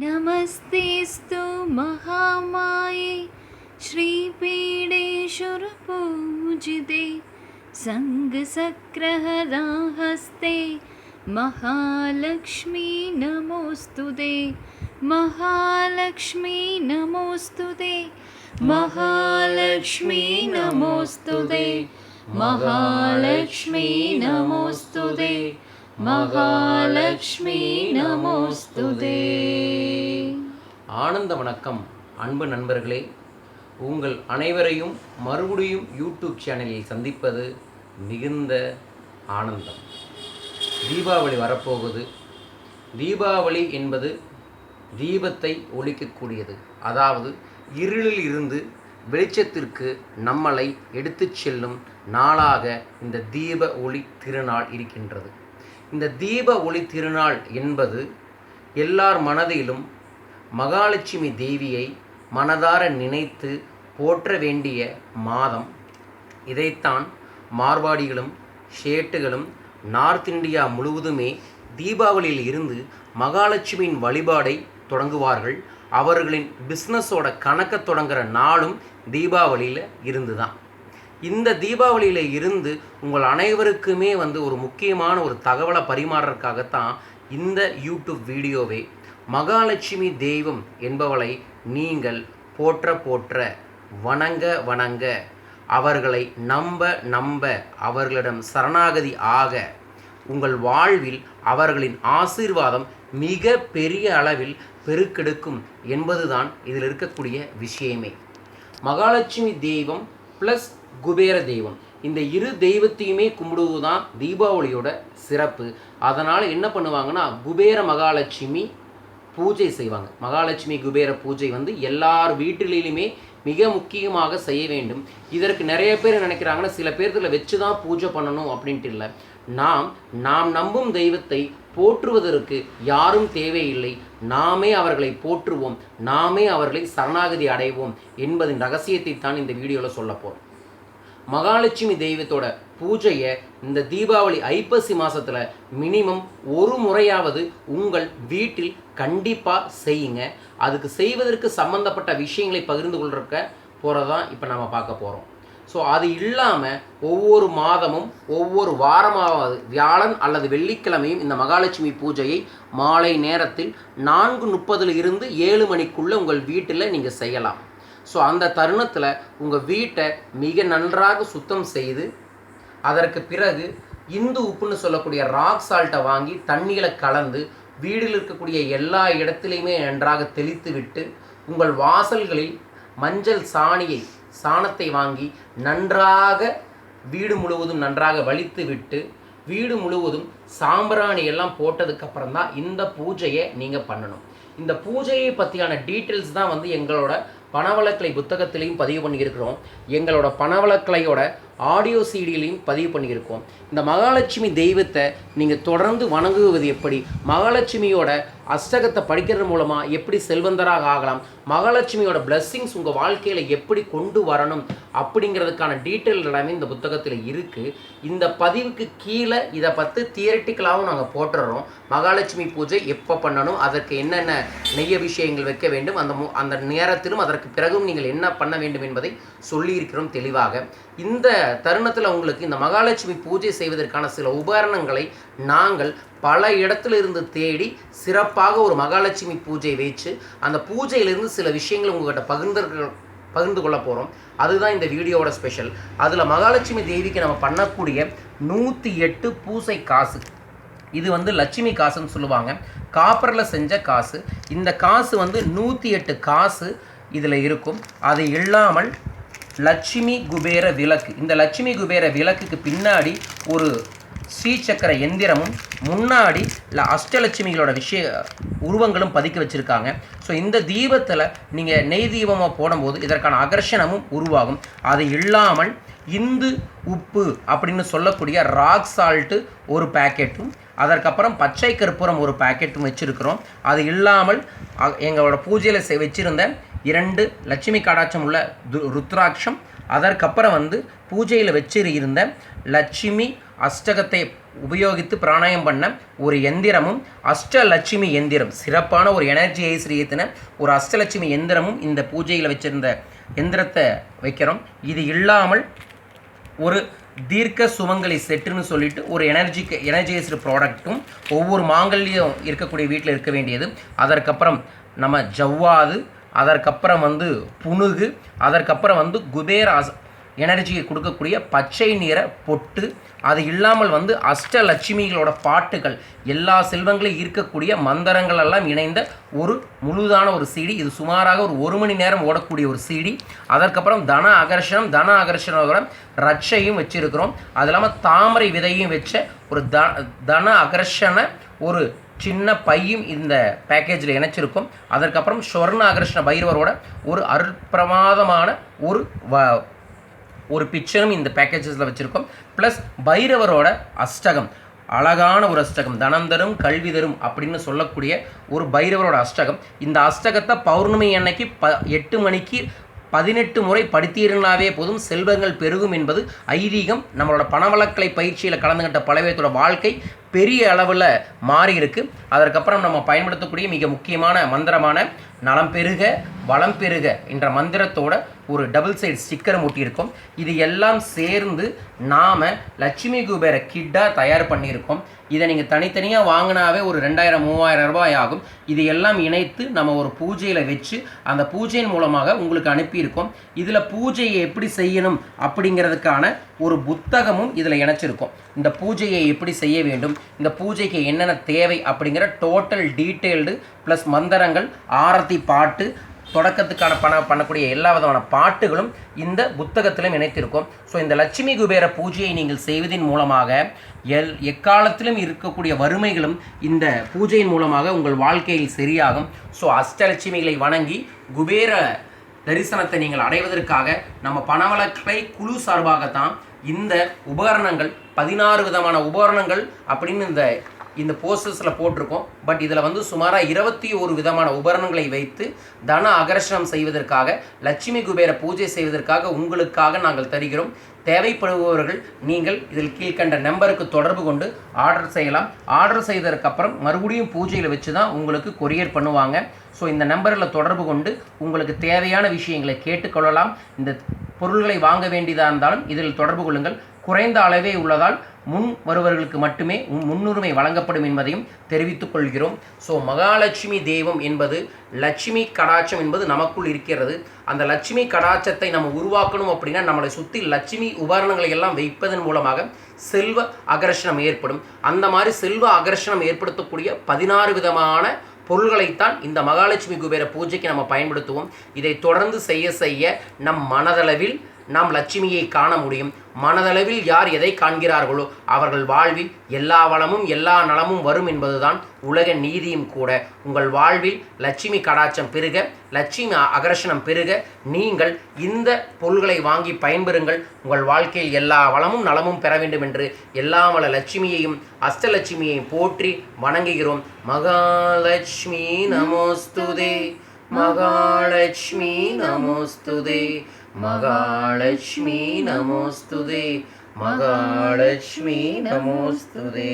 नमस्तेऽस्तु महामाये श्रीपीडेश्वरपूजिते सङ्गसक्रहदाहस्ते महालक्ष्मी नमोऽस्तु ते महालक्ष्मी नमोऽस्तु ते महालक्ष्मी नमोऽस्तु ते महालक्ष्मी नमोऽस्तु ते மகாலட்சுமி நமோஸ்துதே. ஆனந்த வணக்கம் அன்பு நண்பர்களே. உங்கள் அனைவரையும் மறுபடியும் யூடியூப் சேனலில் சந்திப்பது மிகுந்த ஆனந்தம். தீபாவளி வரப்போகுது. தீபாவளி என்பது தீபத்தை ஒழிக்கக்கூடியது. அதாவது இருளில் இருந்து வெளிச்சத்திற்கு நம்மளை எடுத்துச் செல்லும் நாளாக இந்த தீப ஒளி திருநாள் இருக்கின்றது. இந்த தீப ஒளி திருநாள் என்பது எல்லார் மனதிலும் மகாலட்சுமி தேவியை மனதார நினைத்து போற்ற வேண்டிய மாதம். இதைத்தான் மார்வாடிகளும் ஷேட்டுகளும் நார்த் இந்தியா முழுவதுமே தீபாவளியில் இருந்து மகாலட்சுமியின் வழிபாடை தொடங்குவார்கள். அவர்களின் பிஸ்னஸோட கணக்கை தொடங்குற நாளும் தீபாவளியில் இருந்து தான் இந்த தீபாவளியில் இருந்து உங்கள் அனைவருக்குமே வந்து ஒரு முக்கியமான ஒரு தகவலை பரிமாறுறதுக்காகத்தான் இந்த யூடியூப் வீடியோவே மகாலட்சுமி தெய்வம் என்பவளை நீங்கள் போற்ற போற்ற வணங்க வணங்க அவர்களை நம்ப நம்ப அவர்களிடம் சரணாகதி ஆக உங்கள் வாழ்வில் அவர்களின் ஆசீர்வாதம் மிக பெரிய அளவில் பெருக்கெடுக்கும் என்பதுதான் இதில் இருக்கக்கூடிய விஷயமே. மகாலட்சுமி தெய்வம் ப்ளஸ் குபேர தெய்வம். இந்த இரு தெய்வத்தையுமே கும்பிடுவது தான் தீபாவளியோட சிறப்பு. அதனால் என்ன பண்ணுவாங்கன்னா குபேர மகாலட்சுமி பூஜை செய்வாங்க. மகாலட்சுமி குபேர பூஜை வந்து எல்லார் வீட்டிலையுமே மிக முக்கியமாக செய்ய வேண்டும். இதற்கு நிறைய பேர் நினைக்கிறாங்கன்னா சில பேர் இதில் வச்சு தான் பூஜை பண்ணணும் அப்படின்ட்டு இல்லை. நாம் நாம் நம்பும் தெய்வத்தை போற்றுவதற்கு யாரும் தேவையில்லை. நாமே அவர்களை போற்றுவோம். நாமே அவர்களை சரணாகதி அடைவோம் என்பதின் ரகசியத்தை தான் இந்த வீடியோவில் சொல்ல போகிறோம் மகாலட்சுமி தெய்வத்தோட பூஜையை இந்த தீபாவளி ஐப்பசி மாதத்தில் மினிமம் ஒரு முறையாவது உங்கள் வீட்டில் கண்டிப்பாக செய்யுங்க. அதுக்கு செய்வதற்கு சம்பந்தப்பட்ட விஷயங்களை பகிர்ந்து கொள்றக்க போகிறதான் இப்போ நம்ம பார்க்க போகிறோம் ஸோ அது இல்லாமல் ஒவ்வொரு மாதமும் ஒவ்வொரு வாரமாவது வியாழன் அல்லது வெள்ளிக்கிழமையும் இந்த மகாலட்சுமி பூஜையை மாலை நேரத்தில் நான்கு முப்பதுல இருந்து ஏழு மணிக்குள்ளே உங்கள் வீட்டில் நீங்கள் செய்யலாம். ஸோ அந்த தருணத்தில் உங்கள் வீட்டை மிக நன்றாக சுத்தம் செய்து அதற்கு பிறகு இந்து உப்புன்னு சொல்லக்கூடிய ராக் சால்ட்டை வாங்கி தண்ணியில் கலந்து வீடில் இருக்கக்கூடிய எல்லா இடத்துலையுமே நன்றாக தெளித்து விட்டு உங்கள் வாசல்களில் மஞ்சள் சாணியை சாணத்தை வாங்கி நன்றாக வீடு முழுவதும் நன்றாக வலித்து விட்டு வீடு முழுவதும் சாம்பிராணி எல்லாம் போட்டதுக்கப்புறம் தான் இந்த பூஜையை நீங்கள் பண்ணணும். இந்த பூஜையை பற்றியான டீட்டெயில்ஸ் தான் வந்து எங்களோட பணவளக்கலை புத்தகத்திலையும் பதிவு பண்ணியிருக்கிறோம். எங்களோட பணவளக்கலையோட ஆடியோ சீடியிலையும் பதிவு பண்ணியிருக்கோம். இந்த மகாலட்சுமி தெய்வத்தை நீங்கள் தொடர்ந்து வணங்குவது எப்படி? மகாலட்சுமியோட அஷ்டகத்தை படிக்கிறது மூலமாக எப்படி செல்வந்தராக ஆகலாம்? மகாலட்சுமியோட பிளஸ்ஸிங்ஸ் உங்கள் வாழ்க்கையில் எப்படி கொண்டு வரணும்? அப்படிங்கிறதுக்கான டீட்டெயில் எல்லாமே இந்த புத்தகத்தில் இருக்குது இந்த பதிவுக்கு கீழே இதை பற்றி தியரட்டிக்கலாகவும் நாங்கள் போட்டுடுறோம் மகாலட்சுமி பூஜை எப்போ பண்ணணும்? அதற்கு என்னென்ன நெய்ய விஷயங்கள் வைக்க வேண்டும்? அந்த மு அந்த நேரத்திலும் அதற்கு பிறகும் நீங்கள் என்ன பண்ண வேண்டும் என்பதை சொல்லியிருக்கிறோம் தெளிவாக. இந்த தருணத்தில் உங்களுக்கு இந்த மகாலட்சுமி பூஜை செய்வதற்கான சில உபகரணங்களை நாங்கள் பல இடத்துலிருந்து தேடி சிறப்பாக ஒரு மகாலட்சுமி பூஜை வச்சு அந்த பூஜையிலிருந்து சில விஷயங்களை உங்கள்கிட்ட பகிர்ந்து பகிர்ந்து கொள்ள போகிறோம் அதுதான் இந்த வீடியோவோட ஸ்பெஷல் அதில் மகாலட்சுமி தேவிக்கு நம்ம பண்ணக்கூடிய நூற்றி எட்டு பூசை காசு. இது வந்து லட்சுமி காசுன்னு சொல்லுவாங்க. காப்பரில் செஞ்ச காசு. இந்த காசு வந்து நூற்றி எட்டு காசு இதில் இருக்கும். அது இல்லாமல் லட்சுமி குபேர விளக்கு. இந்த லட்சுமி குபேர விளக்குக்கு பின்னாடி ஒரு ஸ்ரீசக்கர எந்திரமும் முன்னாடி இல்லை அஷ்டலட்சுமிகளோட விஷய உருவங்களும் பதுக்கி வச்சுருக்காங்க. ஸோ இந்த தீபத்தில் நீங்கள் நெய் தீபமாக போடும்போது இதற்கான அகர்ஷணமும் உருவாகும். அது இல்லாமல் இந்து உப்பு அப்படின்னு சொல்லக்கூடிய ராக் சால்ட்டு ஒரு பேக்கெட்டும் அதற்கப்புறம் பச்சை கற்பூரம் ஒரு பேக்கெட்டும் வச்சுருக்கிறோம். அது இல்லாமல் எங்களோட பூஜையில் செ வச்சுருந்த இரண்டு லட்சுமி கடாட்சம் உள்ள து- ருத்ராட்சம். அதற்கப்புறம் வந்து பூஜையில் வச்சு இருந்த லட்சுமி அஷ்டகத்தை உபயோகித்து பிராணாயம் பண்ண ஒரு எந்திரமும் அஷ்டலட்சுமி எந்திரம். சிறப்பான ஒரு எனர்ஜியை ஏற்றின ஒரு அஷ்டலட்சுமி எந்திரமும் இந்த பூஜையில் வச்சிருந்த எந்திரத்தை வைக்கிறோம். இது இல்லாமல் ஒரு தீர்க்க சுமங்கலி செட்டுன்னு சொல்லிட்டு ஒரு எனர்ஜிக்கு எனர்ஜைஸ்டு ப்ராடக்ட்டும் ஒவ்வொரு மாங்கல்யம் இருக்கக்கூடிய வீட்டில் இருக்க வேண்டியது. அதற்கப்புறம் நம்ம ஜவ்வாது அதற்கப்புறம் வந்து புணுகு அதற்கப்புறம் வந்து குபேர எனர்ஜியை கொடுக்கக்கூடிய பச்சை நிற பொட்டு அது இல்லாமல் வந்து அஷ்டலட்சுமிகளோட பாட்டுகள் எல்லா செல்வங்களையும் ஈர்க்கக்கூடிய மந்திரங்கள் எல்லாம் இணைந்த ஒரு முழுதான ஒரு சீடி. இது சுமாராக ஒரு ஒரு மணி நேரம் ஓடக்கூடிய ஒரு சீடி. அதற்கப்புறம் தன அகர்ஷணம் தன அகர்ஷணம் ரட்சையும் வச்சிருக்கிறோம். அது இல்லாமல் தாமரை விதையும் வச்ச ஒரு த தன அகர்ஷண ஒரு சின்ன பையும் இந்த பேக்கேஜில் இணைச்சிருக்கும். அதற்கப்புறம் ஸ்வர்ண பைரவரோட ஒரு அற்புதமான ஒரு வ ஒரு பிக்சரும் இந்த பேக்கேஜஸில் வச்சுருக்கோம். ப்ளஸ் பைரவரோட அஷ்டகம். அழகான ஒரு அஷ்டகம். தனந்தரும் கல்வி தரும் அப்படின்னு சொல்லக்கூடிய ஒரு பைரவரோட அஷ்டகம். இந்த அஷ்டகத்தை பௌர்ணமி அன்னைக்கு ப எட்டு மணிக்கு பதினெட்டு முறை படித்தீர்களாவே போதும். செல்வங்கள் பெருகும் என்பது ஐதீகம். நம்மளோட பணவளக்கலை பயிற்சியில் கலந்துகிட்ட பலவேத்தோட வாழ்க்கை. பெரிய அளவில் மாறி இருக்குது அதற்கப்புறம் நம்ம பயன்படுத்தக்கூடிய மிக முக்கியமான மந்திரமான நலம் பெருக வளம் பெருக என்ற மந்திரத்தோட ஒரு டபுள் சைடு ஸ்டிக்கர் ஒட்டியிருக்கோம். இது எல்லாம் சேர்ந்து நாம் லட்சுமி குபேர கிட்டாக தயார் பண்ணியிருக்கோம். இதை நீங்கள் தனித்தனியாக வாங்கினாவே ஒரு ரெண்டாயிரம் மூவாயிரம் ரூபாய் ஆகும். இது எல்லாம் இணைத்து நம்ம ஒரு பூஜையில் வச்சு அந்த பூஜையின் மூலமாக உங்களுக்கு அனுப்பியிருக்கோம். இதில் பூஜையை எப்படி செய்யணும் அப்படிங்கிறதுக்கான ஒரு புத்தகமும் இதில் இணைச்சிருக்கோம். இந்த பூஜையை எப்படி செய்ய வேண்டும் இந்த பூஜைக்கு என்னென்ன தேவை அப்படிங்கிற டோட்டல் டீட்டெயில்டு ப்ளஸ் மந்திரங்கள் ஆரத்தி பாட்டு தொடக்கத்துக்கான பண பண்ணக்கூடிய எல்லா விதமான பாட்டுகளும் இந்த புத்தகத்திலும் இணைத்திருக்கும். ஸோ இந்த லட்சுமி குபேர பூஜையை நீங்கள் செய்வதன் மூலமாக எல் எக்காலத்திலும் இருக்கக்கூடிய வறுமைகளும் இந்த பூஜையின் மூலமாக உங்கள் வாழ்க்கையில் சரியாகும். ஸோ அஷ்டலட்சுமிகளை வணங்கி குபேர தரிசனத்தை நீங்கள் அடைவதற்காக நம்ம பணவளக்கலை குழு சார்பாகத்தான் இந்த உபகரணங்கள் பதினாறு விதமான உபகரணங்கள் அப்படின்னு இந்த இந்த போஸ்டர்ஸில் போட்டிருக்கோம். பட் இதில் வந்து சுமாராக இருபத்தி ஒரு விதமான உபகரணங்களை வைத்து தன அகர்ஷணம் செய்வதற்காக லட்சுமி குபேர பூஜை செய்வதற்காக உங்களுக்காக நாங்கள் தருகிறோம். தேவைப்படுபவர்கள் நீங்கள் இதில் கீழ்கண்ட நம்பருக்கு தொடர்பு கொண்டு ஆர்டர் செய்யலாம். ஆர்டர் செய்ததுக்கப்புறம் மறுபடியும் பூஜையில் வச்சு தான் உங்களுக்கு கொரியர் பண்ணுவாங்க. ஸோ இந்த நம்பரில் தொடர்பு கொண்டு உங்களுக்கு தேவையான விஷயங்களை கேட்டுக்கொள்ளலாம் இந்த பொருள்களை வாங்க வேண்டியதாக இருந்தாலும் இதில் தொடர்பு கொள்ளுங்கள். குறைந்த அளவே உள்ளதால் முன் வருவர்களுக்கு மட்டுமே முன்னுரிமை வழங்கப்படும் என்பதையும் தெரிவித்துக் கொள்கிறோம். ஸோ மகாலட்சுமி தெய்வம் என்பது லட்சுமி கடாட்சம் என்பது நமக்குள் இருக்கிறது. அந்த லட்சுமி கடாட்சத்தை நம்ம உருவாக்கணும் அப்படின்னா நம்மளை சுற்றி லட்சுமி உபகரணங்களை எல்லாம் வைப்பதன் மூலமாக செல்வ அகர்ஷணம் ஏற்படும். அந்த மாதிரி செல்வ அகர்ஷணம் ஏற்படுத்தக்கூடிய பதினாறு விதமான பொருள்களைத்தான் இந்த மகாலட்சுமி குபேர பூஜைக்கு நம்ம பயன்படுத்துவோம். இதை தொடர்ந்து செய்ய செய்ய நம் மனதளவில் நாம் லட்சுமியை காண முடியும். மனதளவில் யார் எதை காண்கிறார்களோ அவர்கள் வாழ்வில் எல்லா வளமும் எல்லா நலமும் வரும் என்பதுதான் உலக நீதியும் கூட. உங்கள் வாழ்வில் லட்சுமி கடாச்சம் பெருக லட்சுமி அகர்ஷணம் பெருக நீங்கள் இந்த பொருள்களை வாங்கி பயன்பெறுங்கள். உங்கள் வாழ்க்கையில் எல்லா வளமும் நலமும் பெற வேண்டும் என்று எல்லா வள லட்சுமியையும் அஷ்டலட்சுமியையும் போற்றி வணங்குகிறோம். மகாலட்சுமி நமோஸ்துதே மகாலட்சுமி நமோஸ்துதே. மகாலட்சுமி நமோஸ்துதே மகாலட்சுமி நமோஸ்துதே